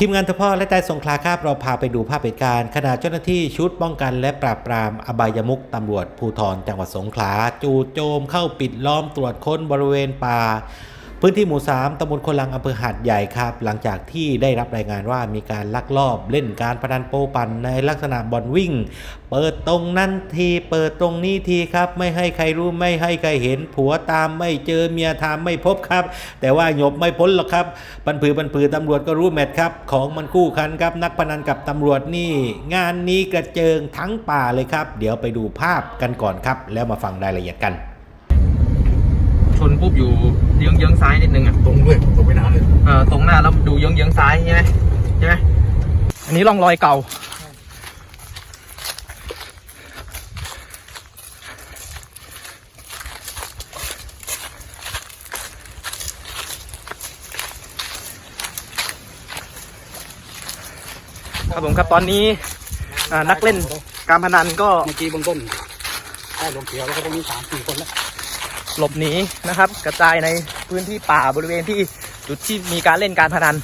ทีมงานทพ่อและใจสงขลาครับเราพาไปดูภาพเหตุการณ์ขณะเจ้าหน้าที่ชุดป้องกันและปราบปรามอบายมุกตำรวจภูธรจังหวัดสงขลา จู่โจมเข้าปิดล้อมตรวจค้นบริเวณป่า พื้นที่หมู่ 3ตำบลคนลังอำเภอหาดใหญ่ครับ หลังจากที่ได้รับรายงานว่ามีการลักลอบเล่นการพนันโปปั่นในลักษณะบอลวิ่ง เปิดตรงนั้นทีเปิดตรงนี้ทีครับ ไม่ให้ใครรู้ไม่ให้ใครเห็น ผัวตามไม่เจอเมียตามไม่พบครับ แต่ว่าหยบไม่พ้นหรอกครับบันผือบันผือตำรวจก็รู้แมทครับ ของมันคู่คันครับ นักพนันกับตำรวจนี่ งานนี้กระเจิงทั้งป่าเลยครับ เดี๋ยวไปดูภาพกันก่อนครับ แล้วมาฟังรายละเอียดกัน ชนปุ๊บอยู่เยื้องเยื้องๆซ้ายนิดนึงอะตรงด้วยตรงไปนานเลยเออตรงหน้าแล้วดูเยื้องเยื้องๆซ้ายใช่ไหมใช่ไหมอันนี้ร่องรอยเก่า ครับผมครับตอนนี้อ่านักเล่นการพนันก็ เมื่อกี้เบื้องต้นได้ลงเขียวแล้วก็ตรงนี้สามสี่คนแล้ว หลบหนีนะครับ กระจายในพื้นที่ป่าบริเวณที่จุดที่มีการเล่นการพนัน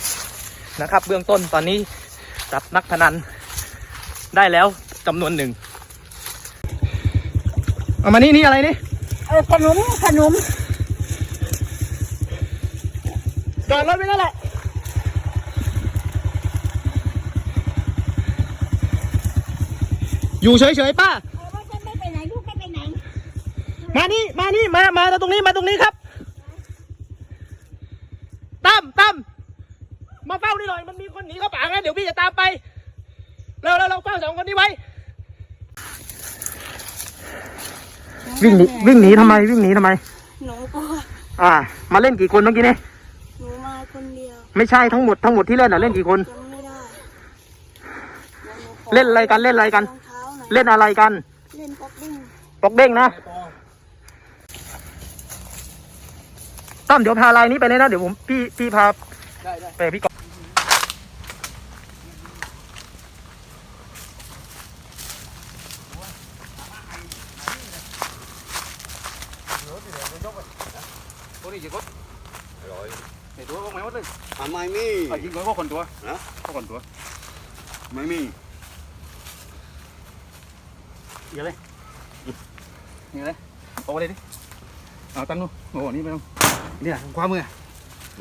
นะครับ เบื้องต้นตอนนี้จับนักพนันได้แล้วจำนวนหนึ่งเอามานี่นี่อะไรนี่เออขนมขนมจอดรถไว้นั่นแหละอยู่เฉยๆป้า มานี่มานี่มามาตรงนี้มาตรงนี้ครับตั้มตั้มมาเฝ้านี่หน่อยมันมีคนหนีเข้าป่างั้นเดี๋ยวพี่จะตามไปเร็วเร็วเราเฝ้าสองคนนี้ไว้ วิ่งหนีวิ่งหนีทำไมวิ่งหนีทำไม หนูก็อ่า มาเล่นกี่คนเมื่อกี้นี่หนูมาคนเดียวไม่ใช่ทั้งหมดทั้งหมดที่เล่นอะเล่นกี่คน จำไม่ได้ดี๋ยวหนูขอเล่นอะไรกันเล่นอะไรกัน รองเท้าหน่อยเล่นอะไรกัน เล่นป๊อกดิ้งปอกเด้งนะ ตั้มเดี๋ยวพาลายนี้ไปเลยนะ เดี๋ยวผมพี่พี่พาไปกับพี่กอฟตัวนี้กี่คนร้อยไอ้ตัวพวกไหนหมดเลยอะไม่มีไอ้ยิงพวกคนตัวนะพวกคนตัว ไม่มีเยอะเลยนี่เลยโอ้เลยดิ เอาตั้งนู้นโอ้โหนี่ไม่ต้องเนี่ยความมือ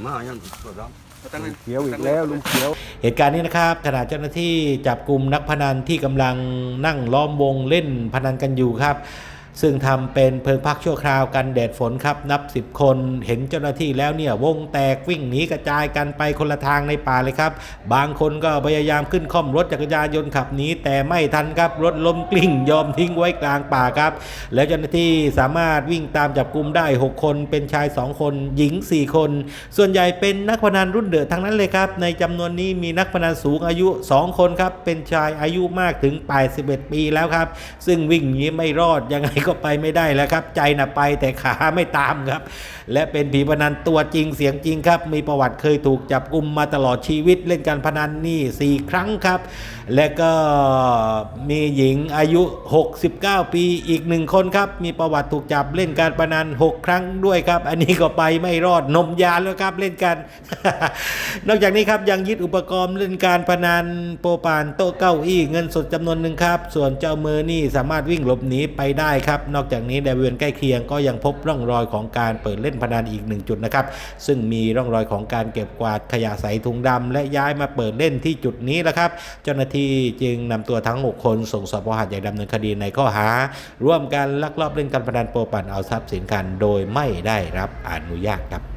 มายังตัวดเอาตั้งเลย เขียวอีกแล้วลุงเขียว เหตุการณ์นี้นะครับขณะเจ้าหน้าที่จับกลุ่มนักพนันที่กำลังนั่งล้อมวงเล่นพนันกันอยู่ครับ ซึ่งทำเป็นเพิงพักชั่วคราวกันแดดฝนครับนับ 10 คน เห็นเจ้าหน้าที่แล้วเนี่ยวงแตกวิ่งหนีกระจายกันไปคนละทางในป่าเลยครับ บางคนก็พยายามขึ้นค่อมรถจักรยานยนต์ขับหนีแต่ไม่ทันครับรถล้มกลิ้งยอมทิ้งไว้กลางป่าครับ แล้วเจ้าหน้าที่สามารถวิ่งตามจับกลุ่มได้ 6 คนเป็นชาย 2 คน หญิง 4 คน ส่วนใหญ่เป็นนักพนันรุ่นเดือดทั้งนั้นเลยครับ ในจำนวนนี้มีนักพนันสูงอายุ 2 คนครับเป็นชายอายุมากถึง81ปีแล้วครับ ซึ่งวิ่งหนีไม่รอดยังไงก็ไปไม่ได้แล้วครับ ใจน่ะไปแต่ขาไม่ตามครับ และเป็นผีพนันตัวจริงเสียงจริงครับ มีประวัติเคยถูกจับกุมมาตลอดชีวิตเล่นการพนันนี่ 4 ครั้งครับ และก็มีหญิงอายุ 69 ปีอีกหนึ่งคนครับ มีประวัติถูกจับเล่นการพนัน 6 ครั้งด้วยครับ อันนี้ก็ไปไม่รอดนมยาแล้วครับเล่นกัน นอกจากนี้ครับยังยึดอุปกรณ์เล่นการพนันโปปานโต๊ะเก้าอี้เงินสดจำนวนหนึ่งครับ ส่วนเจ้ามือนี่สามารถวิ่งหลบหนีไปได้ครับนอกจากนี้ในบริเวณใกล้เคียงก็ยังพบร่องรอยของการเปิดเล่นพนันอีกหนึ่งจุดนะครับ ซึ่งมีร่องรอยของการเก็บกวาดขยะใสถุงดำและย้ายมาเปิดเล่นที่จุดนี้แหละครับ เจ้าหน้าที่จึงนำตัวทั้ง 6 คนส่งสพหาดใหญ่ดำเนินคดีในข้อหา ร่วมกันลักลอบเล่นการพนันโปปั่นเอาทรัพย์สินกันโดยไม่ได้รับอนุญาตครับ